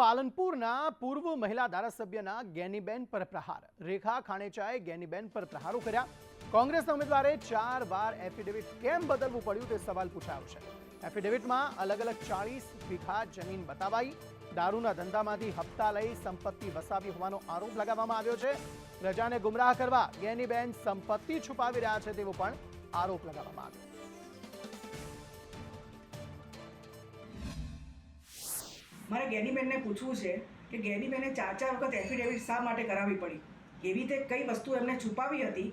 પાલનપુરના પૂર્વ મહિલા ધારાસભ્યના ગેનીબેન પર પ્રહાર. રેખા ખાણેચાએ ગેનીબેન પર પ્રહારો કર્યા. કોંગ્રેસના ઉમેદવારે ચાર વાર એફિડેવિટ કેમ બદલવું પડ્યું તે સવાલ પૂછાયો છે. એફિડેવિટમાં અલગ અલગ ચાળીસ વીઘા જમીન બતાવાઈ. દારૂના ધંધામાંથી હપ્તા લઈ સંપત્તિ વસાવી હોવાનો આરોપ લગાવવામાં આવ્યો છે. પ્રજાને ગુમરાહ કરવા ગેનીબેન સંપત્તિ છુપાવી રહ્યા છે તેવો પણ આરોપ લગાવવામાં આવ્યો. મારે ગેનીબેનને પૂછવું છે કે ગેનીબેને ચાર ચાર વખત એફિડેવિટ શા માટે કરાવવી પડી? એવી રીતે કઈ વસ્તુ એમને છુપાવી હતી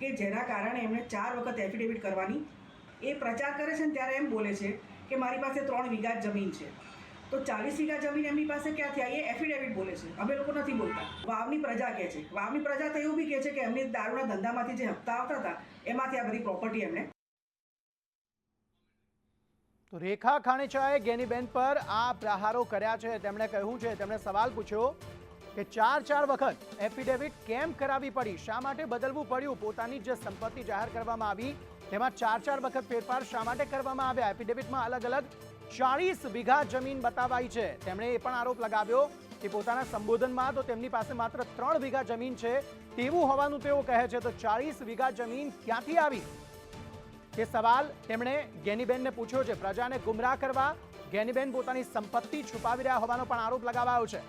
કે જેના કારણે એમણે ચાર વખત એફિડેવિટ કરવાની? એ પ્રચાર કરે છે ને ત્યારે એમ બોલે છે કે મારી પાસે ત્રણ વીઘા જમીન છે. તો ચાલીસ વીઘા જમીન એમની પાસે ક્યાંથી આવી એ એફિડેવિટ બોલે છે. અમે લોકો નથી બોલતા. વાવની પ્રજા કહે છે. વાવની પ્રજા તો એવું બી કહે છે કે એમની દારૂના ધંધામાંથી જે હપ્તા આવતા હતા, એમાંથી આ બધી પ્રોપર્ટી એમણે રેખા ખાણેચાએ ગેનીબેન પર આ પ્રહારો કર્યા છે. તેમણે કહ્યું છે, તેમણે સવાલ પૂછ્યો કે ચાર ચાર વખત એફિડેવિટ કેમ કરાવવી પડી? શા માટે બદલવું પડ્યું? પોતાની જે સંપત્તિ જાહેર કરવામાં આવી, તેમાં ચાર ચાર વખત ફેરફાર શા માટે કરવામાં આવ્યા? એફિડેવિટમાં અલગ અલગ ચાળીસ વીઘા જમીન બતાવાઈ છે. તેમણે એ પણ આરોપ લગાવ્યો કે પોતાના સંબોધનમાં તો તેમની પાસે માત્ર ત્રણ વીઘા જમીન છે. તેવું હોવાનું તેઓ કહે છે. તો ચાળીસ વીઘા જમીન ક્યાંથી આવી? તે સવાલ તેમણે ગેનીબેનને પૂછ્યો છે. પ્રજાને ગુમરાહ કરવા ગેનીબેન પોતાની સંપત્તિ છુપાવી રહ્યા હોવાનો પણ આરોપ લગાવાયો છે.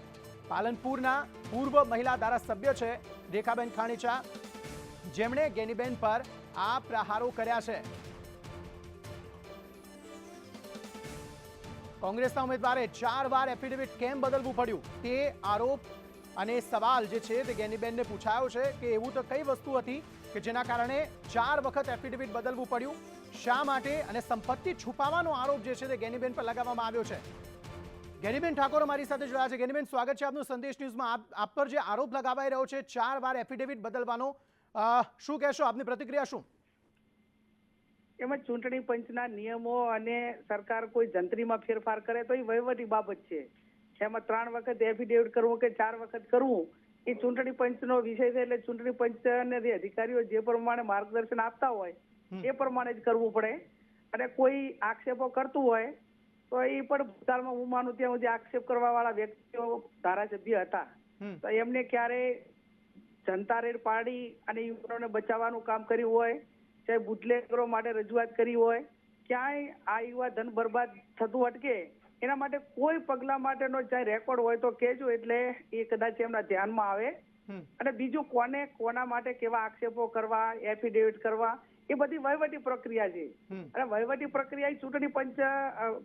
પાલનપુરના પૂર્વ મહિલા ધારાસભ્ય છે રેખાબેન ખાણીચા. જેમણે ગેનીબેન પર આ પ્રહારો કર્યા છે. કોંગ્રેસના ઉમેદવારે ચાર વાર એફિડેવિટ કેમ બદલવું પડ્યું? તે આરોપ અને સવાલ જે છે તે ગેનીબેનને પૂછાયો છે કે એવું તો કઈ વસ્તુ હતી? કે જેના કારણે ચાર વખત એફિડેવિટ બદલવું પડ્યું. શા માટે અને સંપત્તિ છુપાવવાનો આરોપ જે છે તે ગેનીબેન પર લગાવવામાં આવ્યો છે. ગેનીબેન ઠાકોર અમારી સાથે જોડાયા છે. ગેનીબેન, સ્વાગત છે આપનું સંદેશ ન્યૂઝમાં. આપ પર જે આરોપ લગાવાઈ રહ્યો છે, ચાર વાર એફિડેવિટ બદલવાનો શું કહેશો? આપની પ્રતિક્રિયા શું? એમાં ચૂંટણી પંચના નિયમો અને સરકાર કોઈ જંત્રીમાં ફેરફાર કરે તો એ વહીવટી બાબત છે. એમાં ત્રણ વખત એફિડેવિટ કરવું કે ચાર વખત કરવું એ ચૂંટણી પંચનો વિષય છે એટલે ચૂંટણી પંચ અને અધિકારીઓ જે પ્રમાણે માર્ગદર્શન આપતા હોય એ પ્રમાણે જ કરવું પડે. અને કોઈ આક્ષેપો કરતું હોય તો એ પણ ભૂતકાળમાં હું માનું ત્યાં સુધી આક્ષેપ કરવા વાળા વ્યક્તિઓ ધારાસભ્ય હતા. તો એમને ક્યારે જનતા રેડ પાડી અને યુવાનોને બચાવવાનું કામ કર્યું હોય ચાહે બુટલેગરો માટે રજૂઆત કરી હોય ક્યાંય આ યુવા ધન બરબાદ થતું અટકે એના માટે કોઈ પગલા માટેનો ચાહે રેકોર્ડ હોય તો કહેજો એટલે એ કદાચ એમના ધ્યાનમાં આવે. અને બીજું કોને કોના માટે કેવા આક્ષેપો કરવા એફિડેવિટ કરવા એ બધી વહીવટી પ્રક્રિયા છે. અને વહીવટી પ્રક્રિયા ચૂંટણી પંચ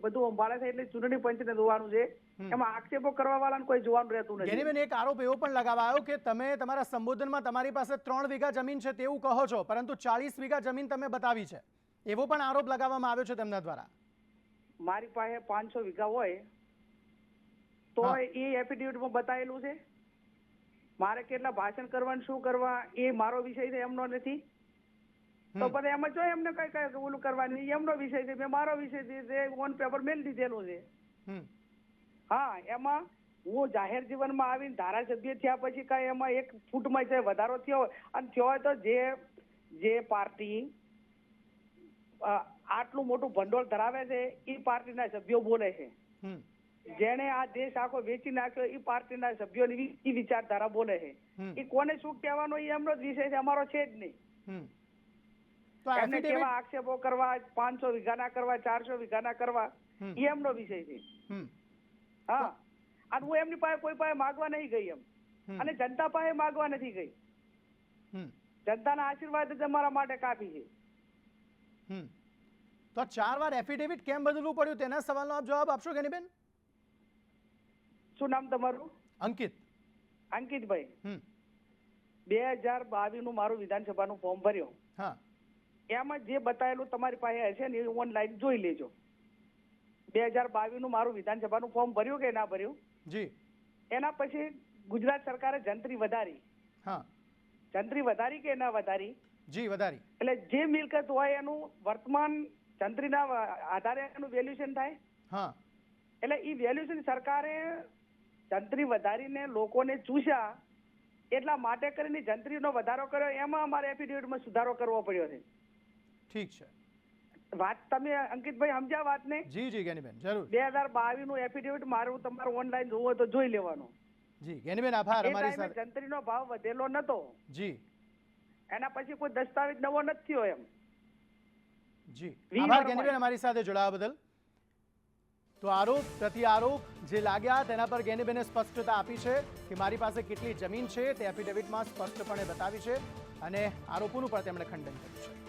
બધું સંભાળે છે એટલે ચૂંટણી પંચને જોવાનું છે. એમાં આક્ષેપો કરવા વાળાને કોઈ જોવાનું રહેતું નથી. ગેનીબેન એક આરોપ એવો પણ લગાવાયો કે તમે તમારા સંબોધનમાં તમારી પાસે ત્રણ વીઘા જમીન છે તેવું કહો છો પરંતુ ચાલીસ વીઘા જમીન તમે બતાવી છે. એવો પણ આરોપ લગાવવામાં આવ્યો છે તેમના દ્વારા. મારી પાસે પાંચસો વીઘા હોય તો. એ એફિડેવિટમાં બતાવેલું છે મારે કેટલા ભાષણ કરવાનું શું કરવા એ મારો વિષય છે એમનો નથી તો પણ એમાં જો એમને કઈ કઈ ઓલું કરવાની એમનો વિષય છે મેં મારો વિષય છે ઓન પેપર મેલ દીધેલો છે. હા એમાં હું જાહેર જીવનમાં આવીને ધારાસભ્ય થયા પછી કઈ એમાં એક ફૂટમાં વધારો થયો હોય અને થયો હોય તો જે જે પાર્ટી આટલું મોટું ભંડોળ ધરાવે છે એ પાર્ટીના સભ્યો બોલે છે. જેને આ દેશ આખો વેચી નાખ્યો એ પાર્ટીના સભ્યોની ઈ વિચારધારા બોલે છે. એ કોને શું કહેવાનો એ એમનો જ વિષય છે અમારો છે જ નહીં. એમને કેવા આક્ષેપો કરવા પાંચસો વીઘાના કરવા ચારસો વીઘાના કરવા એ એમનો વિષય છે. હા. અને હું એમની પાસે કોઈ પાસે માગવા નહીં ગઈ એમ. અને જનતા પાસે માગવા નથી ગઈ. જનતાના આશીર્વાદ જ અમારા માટે કાપી છે. હમ. તો ચાર વાર એફિડેવિટ કેમ બદલવું પડ્યું? તેના સવાલનો આપ જવાબ આપશો ગેનીબેન? શું નામ તમારું? અંકિત. અંકિતભાઈ. હમ. બે હજાર બાવીસનું મારું વિધાનસભાનું ફોર્મ ભર્યો. હા. એમાં જે બતાવેલું તમારી પાસે હશે ને એ ઓનલાઈન જોઈ લેજો. બે હજાર બાવીસનું મારું વિધાનસભાનું ફોર્મ ભર્યું કે ના ભર્યું? જી. એના પછી ગુજરાત સરકારે જંત્રી વધારી. હા. જંત્રી વધારી કે ના વધારી? જી વધારી. એટલે જે મિલકત હોય એનું વર્તમાન જંત્રીના આધારે એનું વેલ્યુએશન થાય? હા. એટલે એ વેલ્યુએશન સરકારે જંત્રી વધારીને લોકોને ચૂસ્યા એટલા માટે કરીને જંત્રીનો વધારો કર્યો. એમાં અમારે એફિડેવિટમાં સુધારો કરવો પડ્યો છે. ઠીક છે. વાત તમે અંકિતભાઈ સમજ્યા વાત ને જી જી ગેનીબેન જરૂર. બે હજાર બાવીસનું એફિડેવિટ મારું તમારે ઓનલાઈન જોવું હોય તો જોઈ લેવાનું. જી ગેનીબેન આભાર અમારી સાથે. જંત્રીનો ભાવ વધેલો નતો. જી. એના પછી કોઈ દસ્તાવેજ નવો નથી થયો એમ. જી. આભાર. ગેનીબેન અમારી સાથે જોડાવા બદલ. તો આરોપ પ્રતિ આરોપ જે લાગ્યા તેના પર ગેનીબેને સ્પષ્ટતા આપી છે કે મારી પાસે કેટલી જમીન છે તે એફિડેવિટમાં સ્પષ્ટપણે બતાવી છે અને આરોપોનું પણ તેમણે ખંડન કર્યું છે.